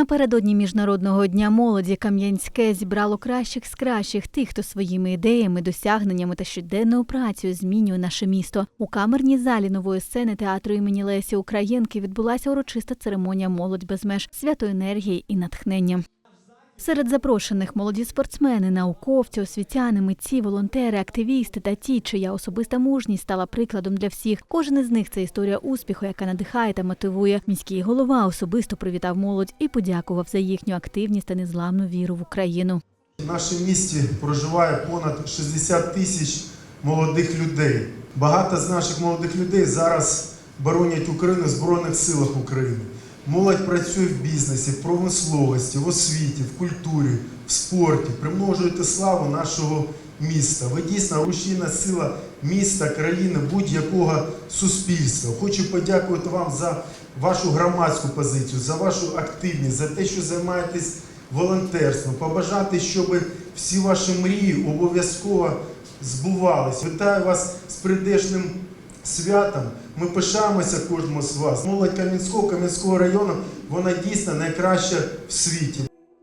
Напередодні міжнародного дня молоді Кам'янське зібрало кращих з кращих тих, хто своїми ідеями, досягненнями та щоденною працею змінює наше місто. У камерній залі нової сцени театру імені Лесі Українки відбулася урочиста церемонія Молодь без меж свято енергії і натхнення. Серед запрошених молоді спортсмени, науковці, освітяни, митці, волонтери, активісти та ті, чия особиста мужність стала прикладом для всіх. Кожен із них це історія успіху, яка надихає та мотивує. Міський голова особисто привітав молодь і подякував за їхню активність та незламну віру в Україну. В нашому місті проживає понад 60 тисяч молодих людей. Багато з наших молодих людей зараз боронять Україну в Збройних силах України. Молодь працює в бізнесі, в промисловості, в освіті, в культурі, в спорті. Примножуєте славу нашого міста. Ви дійсно рушійна сила міста, країни, будь-якого суспільства. Хочу подякувати вам за вашу громадську позицію, за вашу активність, за те, що займаєтесь волонтерством, побажати, щоб всі ваші мрії обов'язково збувались. Вітаю вас з прийдешним святом. Ми пишаємося кожному з вас. Молодь Кам'янського, Кам'янського району, вона дійсно найкраща в світі.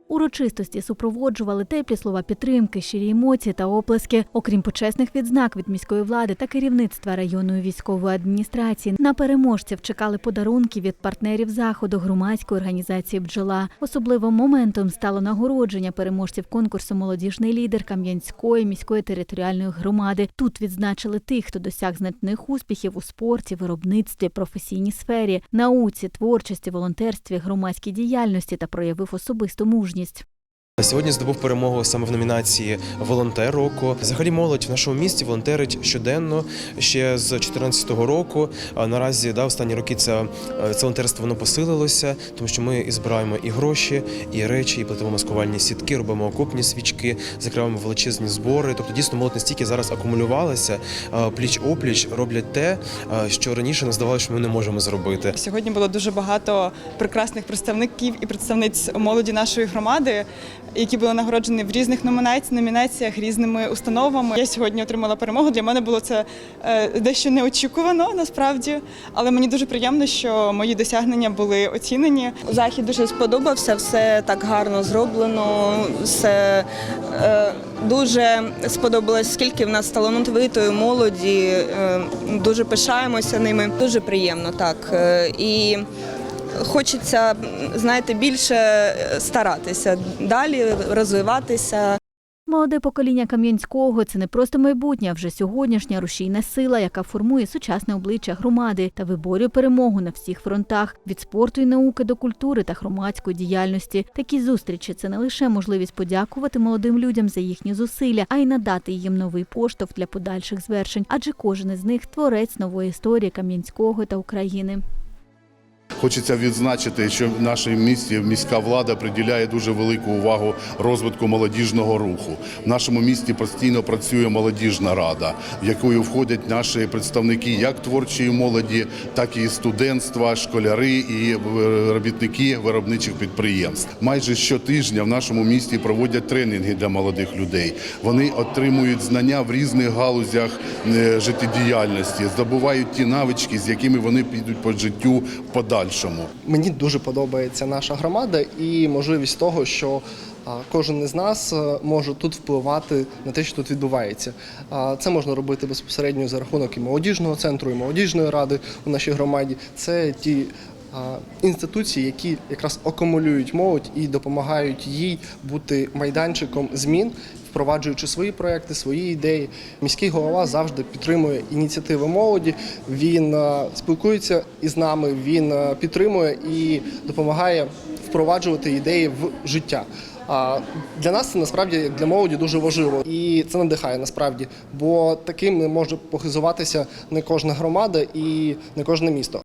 Урочистості супроводжували теплі слова підтримки, щирі емоції та оплески. Окрім почесних відзнак від міської влади та керівництва районної військової адміністрації, на переможців чекали подарунки від партнерів заходу громадської організації Бджола. Особливим моментом стало нагородження переможців конкурсу Молодіжний лідер Кам'янської міської територіальної громади. Тут відзначили тих, хто досяг значних успіхів у спорті, виробництві, професійній сфері, науці, творчості, волонтерстві, громадській діяльності та проявив особисту мужність ніжність. Сьогодні здобув перемогу саме в номінації Волонтер року. Взагалі молодь в нашому місті волонтерить щоденно ще з 2014 року. Наразі да, останні роки це, це волонтерство воно посилилося, тому що ми і збираємо і гроші, і речі, і плетемо маскувальні сітки, робимо окопні свічки, закриваємо величезні збори. Тобто дійсно молодь настільки зараз акумулювалася, пліч опліч роблять те, що раніше нам здавалося, що ми не можемо зробити. Сьогодні було дуже багато прекрасних представників і представниць молоді нашої громади, які були нагороджені в різних номінаціях, різними установами. Я сьогодні отримала перемогу. Для мене було це е, дещо неочікувано насправді, але мені дуже приємно, що мої досягнення були оцінені. Захід дуже сподобався, все так гарно зроблено. Все е, дуже сподобалось, скільки в нас талановитої молоді. Е, дуже пишаємося ними. Дуже приємно, так. І хочеться, знаєте, більше старатися далі розвиватися. Молоде покоління Кам'янського це не просто майбутнє, а вже сьогоднішня рушійна сила, яка формує сучасне обличчя громади та виборює перемогу на всіх фронтах від спорту і науки до культури та громадської діяльності. Такі зустрічі це не лише можливість подякувати молодим людям за їхні зусилля, а й надати їм новий поштовх для подальших звершень, адже кожен із них творець нової історії Кам'янського та України. Хочеться відзначити, що в нашому місті міська влада приділяє дуже велику увагу розвитку молодіжного руху. В нашому місті постійно працює молодіжна рада, в яку входять наші представники як творчої молоді, так і студентства, школяри і робітники виробничих підприємств. Майже щотижня в нашому місті проводять тренінги для молодих людей. Вони отримують знання в різних галузях е, життєдіяльності, здобувають ті навички, з якими вони підуть по життю в подальшому. Мені дуже подобається наша громада і можливість того, що кожен із нас е, може тут впливати на те, що тут відбувається. Це можна робити безпосередньо за рахунок і молодіжного центру, і молодіжної ради у нашій громаді. Це ті інституції, які якраз акумулюють молодь і допомагають їй бути майданчиком змін. Впроваджуючи свої проекти, свої ідеї, міський голова завжди підтримує ініціативи молоді. Він спілкується із нами, він підтримує і допомагає впроваджувати ідеї в життя. А для нас це насправді як для молоді дуже важливо, і це надихає насправді, бо таким може похизуватися не кожна громада і не кожне місто.